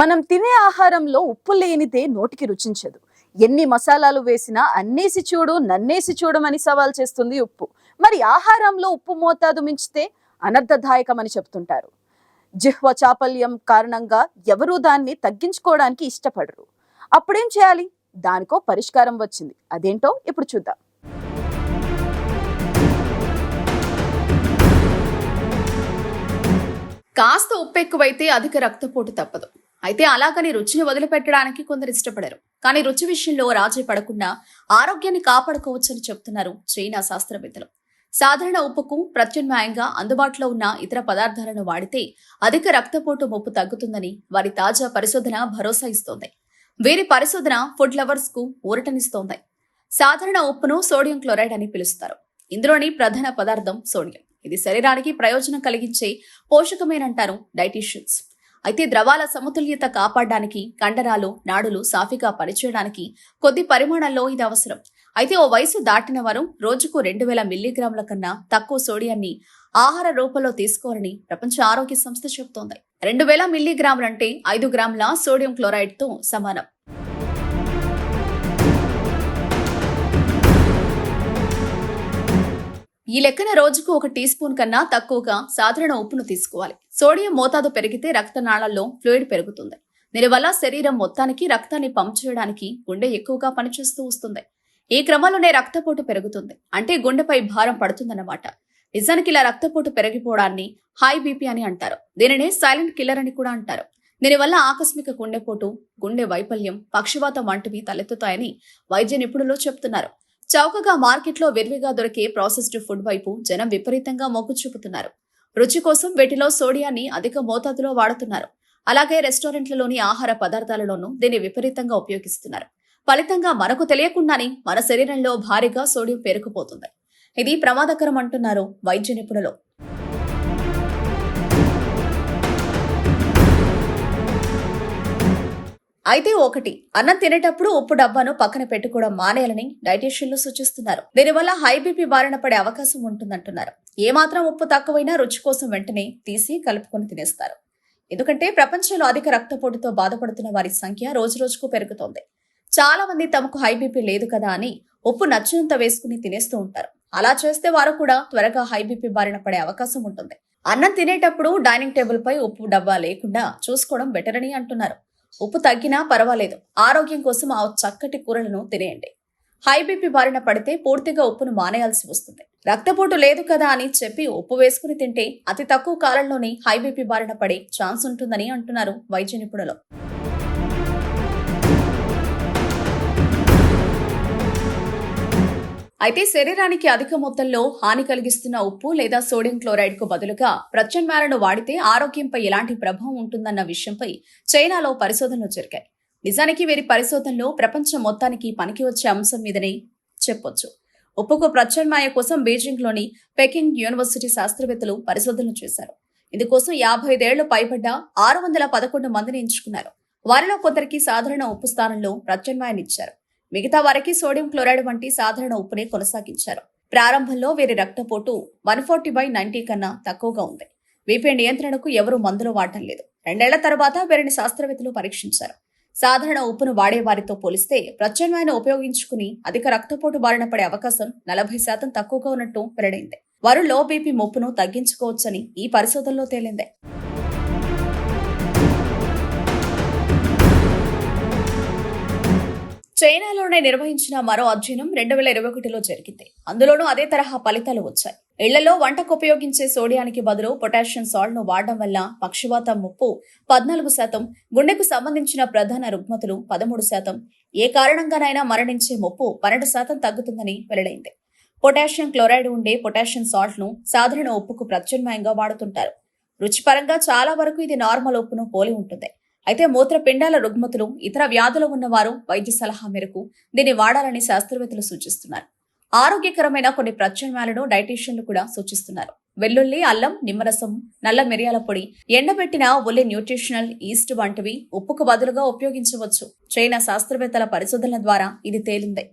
మనం తినే ఆహారంలో ఉప్పు లేనిదే నోటికి రుచించదు. ఎన్ని మసాలాలు వేసినా అన్నేసి చూడు నన్నేసి చూడమని సవాల్ చేస్తుంది ఉప్పు. మరి ఆహారంలో ఉప్పు మోతాదు మించితే అనర్థదాయకమని చెప్తుంటారు. జిహ్వ చాపల్యం కారణంగా ఎవరూ దాన్ని తగ్గించుకోవడానికి ఇష్టపడరు. అప్పుడేం చేయాలి? దానికో పరిష్కారం వచ్చింది. అదేంటో ఇప్పుడు చూద్దాం. కాస్త ఉప్పు ఎక్కువైతే అధిక రక్తపోటు తప్పదు. అయితే అలాగని రుచిని వదిలిపెట్టడానికి కొందరు ఇష్టపడరు. కానీ రుచి విషయంలో రాజీ పడకుండా ఆరోగ్యాన్ని కాపాడుకోవచ్చని చెప్తున్నారు చైనా శాస్త్రవేత్తలు. సాధారణ ఉప్పుకు ప్రత్యామ్నాయంగా అందుబాటులో ఉన్న ఇతర పదార్థాలను వాడితే అధిక రక్తపోటు ముప్పు తగ్గుతుందని వారి తాజా పరిశోధన భరోసా ఇస్తోంది. వీరి పరిశోధన ఫుడ్ లవర్స్కు ఊరటనిస్తోంది. సాధారణ ఉప్పును సోడియం క్లోరైడ్ అని పిలుస్తారు. ఇందులోని ప్రధాన పదార్థం సోడియం. ఇది శరీరానికి ప్రయోజనం కలిగించే పోషకమేనంటారు డైటీషియన్స్. అయితే ద్రవాల సమతుల్యత కాపాడడానికి కండరాలు నాడులు సాఫీగా పనిచేయడానికి కొద్ది పరిమాణంలో ఇది అవసరం. అయితే ఓ వయసు దాటిన వారు రోజుకు రెండు వేల మిల్లీగ్రాముల కన్నా తక్కువ సోడియాన్ని ఆహార రూపంలో తీసుకోవాలని ప్రపంచ ఆరోగ్య సంస్థ చెబుతోంది. రెండు వేల మిల్లీగ్రాములంటే ఐదు గ్రాముల సోడియం క్లోరైడ్తో సమానం. ఈ లెక్కన రోజుకు ఒక టీ స్పూన్ కన్నా తక్కువగా సాధారణ ఉప్పును తీసుకోవాలి. సోడియం మోతాదు పెరిగితే రక్తనాళాల్లో ఫ్లూయిడ్ పెరుగుతుంది. దీనివల్ల శరీరం మొత్తానికి రక్తాన్ని పంప్ చేయడానికి గుండె ఎక్కువగా పనిచేస్తూ వస్తుంది. ఈ క్రమంలోనే రక్తపోటు పెరుగుతుంది. అంటే గుండెపై భారం పడుతుందన్నమాట. నిజానికి ఇలా రక్తపోటు పెరిగిపోవడాన్ని హై బీపీ అని అంటారు. దీనినే సైలెంట్ కిల్లర్ అని కూడా అంటారు. దీనివల్ల ఆకస్మిక గుండెపోటు గుండె వైఫల్యం పక్షవాతం వంటివి తలెత్తుతాయని వైద్య నిపుణులు చెప్తున్నారు. చౌకగా మార్కెట్లో విరివిగా దొరికే ప్రాసెస్డ్ ఫుడ్ వైపు జనం విపరీతంగా మొగ్గు చూపుతున్నారు. రుచి కోసం వీటిలో సోడియాన్ని అధిక మోతాదులో వాడుతున్నారు. అలాగే రెస్టారెంట్లలోని ఆహార పదార్థాలలోనూ దీన్ని విపరీతంగా ఉపయోగిస్తున్నారు. ఫలితంగా మనకు తెలియకుండానే మన శరీరంలో భారీగా సోడియం పేరుకుపోతుంది. ఇది ప్రమాదకరం అంటున్నారు వైద్య నిపుణులు. అయితే ఒకటి అన్నం తినేటప్పుడు ఉప్పు డబ్బాను పక్కన పెట్టుకోవడం మానేయాలని డైటీషియన్లు సూచిస్తున్నారు. దీనివల్ల హై బీపీ బారిన పడే అవకాశం ఉంటుందంటున్నారు. ఏమాత్రం ఉప్పు తక్కువైనా రుచి కోసం వెంటనే తీసి కలుపుకొని తినేస్తారు. ఎందుకంటే ప్రపంచంలో అధిక రక్తపోటుతో బాధపడుతున్న వారి సంఖ్య రోజురోజుకు పెరుగుతోంది. చాలా మంది తమకు హై బీపీ లేదు కదా అని ఉప్పు నచ్చినంత వేసుకుని తినేస్తూ ఉంటారు. అలా చేస్తే వారు కూడా త్వరగా హై బీపీ బారిన పడే అవకాశం ఉంటుంది. అన్నం తినేటప్పుడు డైనింగ్ టేబుల్ పై ఉప్పు డబ్బా లేకుండా చూసుకోవడం బెటర్ అని అంటున్నారు. ఉప్పు తగ్గినా పర్వాలేదు. ఆరోగ్యం కోసం ఆ చక్కటి కూరలను తినేయండి. హై బీపీ బారిన పడితే పూర్తిగా ఉప్పును మానేయాల్సి వస్తుంది. రక్తపోటు లేదు కదా అని చెప్పి ఉప్పు వేసుకుని తింటే అతి తక్కువ కాలంలోనే హై బీపీ బారిన పడే ఛాన్స్ ఉంటుందని అంటున్నారు వైద్య నిపుణులు. అయితే శరీరానికి అధిక మొత్తంలో హాని కలిగిస్తున్న ఉప్పు లేదా సోడియం క్లోరైడ్కు బదులుగా ప్రత్యామ్నాయాలను వాడితే ఆరోగ్యంపై ఎలాంటి ప్రభావం ఉంటుందన్న విషయంపై చైనాలో పరిశోధనలు జరిగాయి. నిజానికి వీరి పరిశోధనలో ప్రపంచం మొత్తానికి పనికి వచ్చే అంశం మీదనే చెప్పొచ్చు. ఉప్పుకు ప్రత్యామ్నాయ కోసం బీజింగ్లోని పెకింగ్ యూనివర్సిటీ శాస్త్రవేత్తలు పరిశోధనలు చేశారు. ఇందుకోసం యాభై ఐదేళ్ళు పైబడ్డ ఆరు వందల పదకొండు మందిని ఎంచుకున్నారు. వారిలో కొందరికి సాధారణ ఉప్పు స్థానంలో ప్రత్యామ్నాయాన్ని ఇచ్చారు. మిగతా వారికి సోడియం క్లోరైడ్ వంటి సాధారణ ఉప్పునే కొనసాగించారు. ప్రారంభంలో వీరి రక్తపోటు వన్ ఫార్టీ బై నైన్టీ కన్నా తక్కువగా ఉంది. వీపీ నియంత్రణకు ఎవరూ మందులు వాడటం లేదు. రెండేళ్ళ తర్వాత వీరిని శాస్త్రవేత్తలు పరీక్షించారు. సాధారణ ఉప్పును వాడే వారితో పోలిస్తే ప్రత్యామ్నాయాన్ని ఉపయోగించుకుని అధిక రక్తపోటు బారిన పడే అవకాశం నలభై శాతం తక్కువగా ఉన్నట్టు వెల్లడైంది. వారు లో బీపీ ముప్పును తగ్గించుకోవచ్చని ఈ పరిశోధనలో తేలింది. చైనాలోనే నిర్వహించిన మరో అధ్యయనం రెండు వేల ఇరవై ఒకటిలో జరిగింది. అందులోనూ అదే తరహా ఫలితాలు వచ్చాయి. ఇళ్ళలో వంటకు ఉపయోగించే సోడియానికి బదులు పొటాషియం సాల్ట్ను వాడడం వల్ల పక్షవాతం ముప్పు పద్నాలుగు శాతం గుండెకు సంబంధించిన ప్రధాన రుగ్మతులు పదమూడు శాతం. ఏ కారణంగానైనా మరణించే ముప్పు పన్నెండు శాతం తగ్గుతుందని వెల్లడైంది. పొటాషియం క్లోరైడ్ ఉండే పొటాషియం సాల్ట్ను సాధారణ ఉప్పుకు ప్రత్యామ్నాయంగా వాడుతుంటారు. రుచిపరంగా చాలా వరకు ఇది నార్మల్ ఉప్పును పోలి ఉంటుంది. అయితే మూత్రపిండాల రుగ్మతులు ఇతర వ్యాధులు ఉన్నవారు వైద్య సలహా మేరకు దీన్ని వాడాలని శాస్త్రవేత్తలు సూచిస్తున్నారు. ఆరోగ్యకరమైన కొన్ని ప్రత్యామ్నాయాలను డైటీషియన్లు కూడా సూచిస్తున్నారు. వెల్లుల్లి అల్లం నిమ్మరసం నల్ల మిరియాల పొడి ఎండబెట్టిన ఒలి న్యూట్రిషనల్ ఈస్ట్ వంటివి ఉప్పుకు బదులుగా ఉపయోగించవచ్చు. చైనా శాస్త్రవేత్తల పరిశోధనల ద్వారా ఇది తేలిందే.